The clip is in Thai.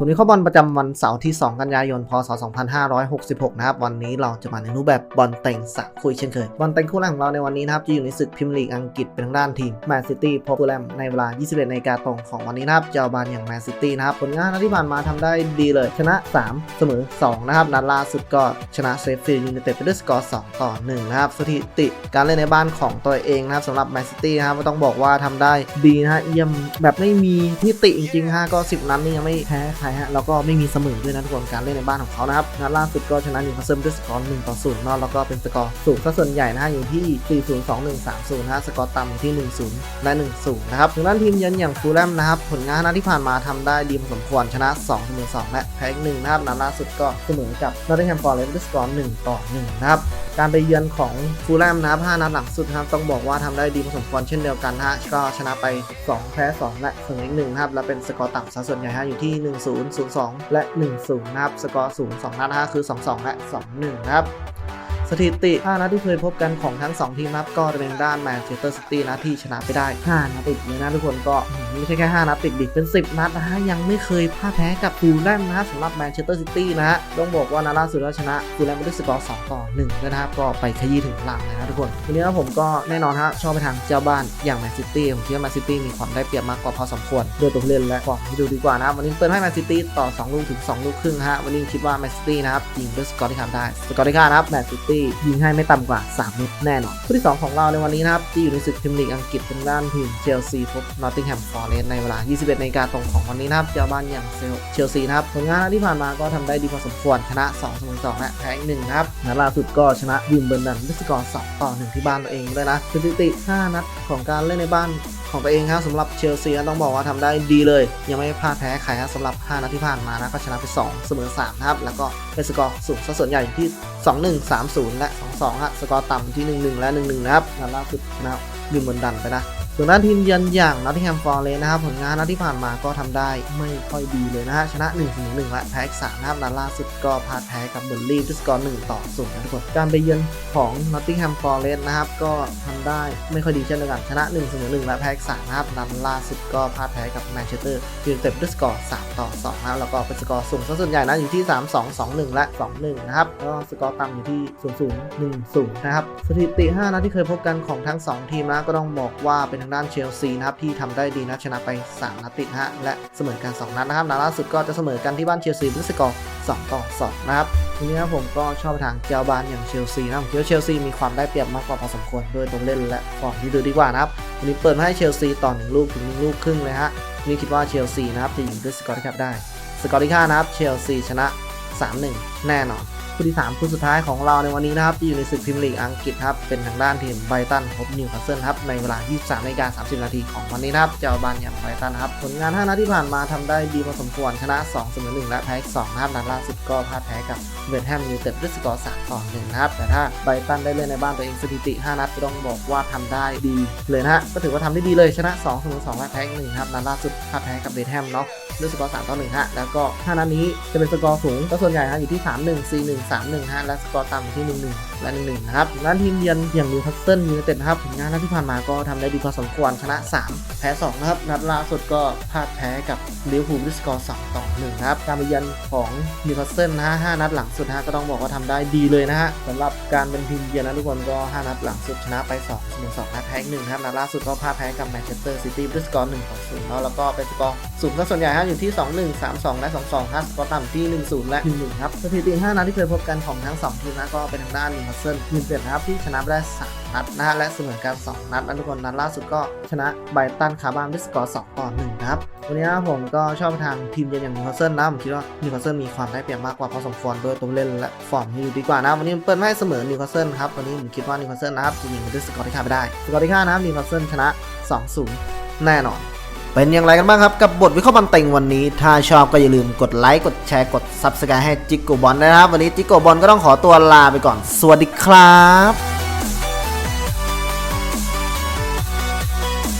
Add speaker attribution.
Speaker 1: ผลวิเคราะห์บอลประจำวันเสาร์ที่ 2 กันยายน พศ 2566 นะครับ วันนี้เราจะมาในรูปแบบบอลเต็งสะคุยเช่นเคย บอลเต็งคู่แรกของเราในวันนี้นะครับ จะอยู่ในศึกพรีเมียร์ลีกอังกฤษเป็นทางด้านทีมแมนซิตี้พบฟูลแลมในเวลา 21นาฬิกาตรงของวันนี้นะครับ เจ้าบานอย่างแมนซิตี้นะครับ ผลงานนัดที่ผ่านมาทำได้ดีเลย ชนะ 3 เสมอ 2 นะครับ นัดล่าสุดก็ชนะเซฟฟิลด์ยูไนเต็ดไปด้วยสกอร์2ต่อ1นะครับ สถิติการเล่นในบ้านของตัวเองนะครับสำหรับแมนซิตี้นะครับก็ต้องบอกว่าทำได้ดีนะฮะเยี่ยมแบบไม่มีที่ติจริงๆฮะก็ 10 นัดนี่ยังไม่แพ้ใครยฮะแล้วก็ไม่มีเสมอด้วยนะทุกคนการเล่นในบ้านของเขานะครับนัดล่าสุดก็ชนะนิวคาสเซิลด้วยสกอร์1ต่อ0เนย์นอะแล้วก็เป็นสกอร์สูงซะส่วนใหญ่นะฮะอยู่ที่ 4 0 2 1 3 0นะฮะสกอร์ต่ำอยู่ที่ 1 0 และ 1 0 นะครับทางด้านทีมเยือนอย่างฟูลแลมนะครับผลงานนัดที่ผ่านมาทำได้ดีพอสมควรชนะ2เสมอ2และแพ้อีก1นะครับนัดล่าสุดก็เสมอกับนอตติงแฮมฟอร์เรสต์ด้วยสกอร์1ต่อ1นะครับการไปเยือนของฟูลแลมนะครับ5นัดหลังสุดนะครับต้องบอกว่าทำได้ดีพอสมควรเช่นเดียวกันฮะก็ชนะไป 2 แพ้ 2 และเสมออีก1นะครับและเป็นสกอร์ต่ำซะส่วนใหญ่ฮะอยู่ที่ 1 0 0 2 และ 1 0 นะครับ สกอร์สูง2นัดนะฮะคือ 2 2 และ 2 1 นะครับ สถิติ5นัดที่เคยพบกันของทั้ง 2 ทีมนะครับก็จะเป็นด้านแมนเชสเตอร์ซิตี้นะที่ชนะไปได้ 5นัดติดเลยนะทุกคนก็ไม่ใช่แค่ 5 นัดติดดิเป็น 10 นัดนะฮะ ยังไม่เคยพ่ายแพ้กับฟูลแลมนะฮะสำหรับแมนเชสเตอร์ซิตี้นะฮะ ต้องบอกว่านัดล่าสุดล้วชนะฟูลแลมด้วยสกอร์2ต่อ1นะครับ ก็ไปขยี้ถึงหลังเลยนะทุกคน วันนี้นผมก็แน่นอนฮะชอบไปทางเจ้าบ้านอย่างแมนซิตี้ผมคิดว่าแมนซิตี้มีความได้เปรียบมากกว่าพอสมควรด้วยตัวเล่นและฟอร์มที่ดูดีกว่านะวันนี้เปิดให้แมนซิตี้ต่อ 2 ลูกถึง 2 ลูกครึ่งฮะวันนี้คิดว่าแมนซิตี้นะครับยิงด้วยสกอร์ที่ทำได้สกอร์ที่ค่านะครับแมนซิตี้ยิงให้ไม่ต่ำกว่า3เม็ดแน่นอนคู่ที่ 2 ของเราในวันนี้นะครับที่อยู่ในศึกพรีเมียร์ลีกอังกฤษเป็นด้านทีมเชลซีพบนอตติงแฮมฟเรสในเวลา 21นาฬิกาตรงของวันนี้นะครับเจ้าบ้านอย่างเชลซีนะครับผลงานที่ผ่านมาก็ทำได้ดีพอสมควรชนะ2เสมอ2และแพ้อีกหนึ่งครับนัดล่าสุดก็ชนะวิมเบิลดันด้วยสกอร์2ต่อ1ที่บ้านตัวเองด้วยนะสถิติ5นัดของการเล่นในบ้านของตัวเองครับสำหรับเชลซีต้องบอกว่าทำได้ดีเลย ยังไม่พลาดแพ้ใครครับสำหรับ 5นัดที่ผ่านมานะก็ชนะไป 2 เสมอ3นะครับแล้วก็เป็นสกอร์สูงส่วนใหญ่อยู่ที่ 2 1 3 0 และ 2 2ฮะสกอร์ต่ำอยู่ที่ 1 1 และ 1 1 นะครับนัดล่าสุดชนะวิมเบิลดันไปนะ ส่วนด้านทีมเยือนอย่างนอตติงแฮมฟอร์เรสนะครับผลงานนัดที่ผ่านมาก็ทำได้ไม่ค่อยดีเลยนะฮะชนะ1ถึง1และแพ้อีก3นะครับนัดล่าสุดก็พลาดแพ้กับเบอร์ลี่ด้วยสกอร์1ต่อ0นะทุกคนการไปเยือนของนอตติงแฮมฟอร์เรสนะครับก็ทำได้ไม่ค่อยดีเช่นเดียวกันชนะ1เสมอ1และแพ้อีก3นะครับนัดล่าสุดก็พลาดแพ้กับแมนเชสเตอร์ยูไนเต็ดด้วยสกอร์3ต่อ2นะครับแล้วก็เป็นสกอร์สูงส่วนใหญ่นะอยู่ที่3 2 2 1และ2 1นะครับแล้วสกอร์ต่ำอยู่ที่0 0 1 0นย์หนึ่งศูนย์นะครับสถิติ5นัดที่เคยพบกันของทั้ง2ทีมนะก็ต้องบอกว่าเป็นางด้านเชลซีนะครับที่ทำได้ดีนะชนะไป 3 นัดติดฮะและเสมอกัน 2 นัดนะครับนัดล่าสุดก็จะเสมอกันที่บ้านเชลซีด้วยสกอร์2ต่อ2นะครับทีนี้นะผมก็ชอบทางเจ้าบ้านอย่างเชลซีนะผมคิดว่าเชลซีมีความได้เปรียบมากกว่าพอสมควรด้วยตัวเล่นและฟอร์มที่ดูดีกว่านะครับวันนี้เปิดให้เชลซีต่อ1ลูกถึง1ลูกครึ่งเลยฮะนี่คิดว่าเชลซีนะครับจะยิงด้วยสกอร์ที่แคปได้ สกอร์ที่ค่านะครับเชลซีชนะ 3-1 แน่นอน คู่ที่ 3 คู่สุดท้ายของเราในวันนี้นะครับที่อยู่ในศึกพรีเมียร์ลีกอังกฤษครับเป็นทางด้านทีมไบรตันพบนิวคาสเซิลครับในเวลา 23นาฬิกา30 นาทีของวันนี้นะครับเจ้าบ้านอย่างไบรตันครับผลงาน 5 นัดที่ผ่านมาทำได้ดีพอสมควรชนะ2เสมอ1และแพ้2นะครับนัดล่าสุดก็พลาดแพ้กับเวสต์แฮมยูไนเต็ดด้วยสกอร์3ต่อ1นะครับแต่ถ้าไบรตันได้เล่นในบ้านตัวเองสถิติ 5 นัดต้องบอกว่าทำได้ดีเลยนะฮะก็ถือว่าทำได้ดีเลยชนะ2เสมอ2และแพ้1ครับนัดล่าสุดพลาดแพ้กับเวสต์แฮมเนาะ ด้วยสกอร์3ต่อ1ฮะแล้วก็5นัดนี้จะเป็นสกอร์สูงก็ส่วนใหญ่ฮะอยู่ที่ 3 1 4 1 3 1ฮะและสกอร์ต่ำอยู่ที่ 1 1 และ1 1นะครับด้านทีมเยือนอย่างนิวคาสเซิลยูไนเต็ดนะครับผลงานนัดที่ผ่านมาก็ทำได้ดีพอสมควรชนะ 3 แพ้ 2 นะครับ นัดล่าสุดก็พลาดแพ้กับลิเวอร์พูลด้วยสกอร์2ต่อ1นะครับ การเยือนของนิวคาสเซิลนะฮะ5นัดหลังสุดฮะก็ต้องบอกว่าทำได้ดีเลยนะฮะสำหรับการเป็นทีมเยือนนะทุกคนก็ 5 นัดหลังสุดชนะไป2เสมอ2และแพ้หนึ่งครับนัดล่าสุดก็พลาดแพ้กับแมนเชสเตอร์ซิตี้ด้วยสกอร์1ต่อ0แล้วแล้วก็เป็นสกอร์สูงก็ส่วนใหญ่ฮะอยู่ที่ 2 1 3 2 และ 2 2ฮะสกอร์ต่ำที่ 1 0 และ 1 1 ครับสถิติ 5 นัดที่เคยพบกันของทั้ง 2 ทีมนะก็เป็นทางด้านคาสเซิลยูไนเต็ดนะครับที่ชนะไปได้3นัดนะฮะและเสมอกัน2นัดนะทุกคนนัดล่าสุดก็ชนะไบตันคาร์บานด้วยสกอร์2ต่อ1นะครับวันนี้นะผมก็ชอบทางทีมเยือนอย่างนิวคาสเซิลนะผมคิดว่านิวคาสเซิลมีความได้เปรียบมากกว่าพอสมควรด้วยตัวเล่นและฟอร์มที่ดีกว่านะวันนี้เปิดให้เสมอนิวคาสเซิลครับวันนี้ผมคิดว่านิวคาสเซิลนะครับจะยิงด้วยสกอร์ที่คาดไปได้สกอร์ที่คาดนะครับนิวคาสเซิลชนะ 2-0 แน่นอน เป็นอย่างไรกันบ้างครับ กับบทวิเคราะห์บอลเต็งวันนี้ ถ้าชอบก็อย่าลืมกดไลค์กดแชร์กดซับสไครต์ให้จิกโกบอลนะครับ วันนี้จิกโกบอลก็ต้องขอตัวลาไปก่อน สวัสดีครับ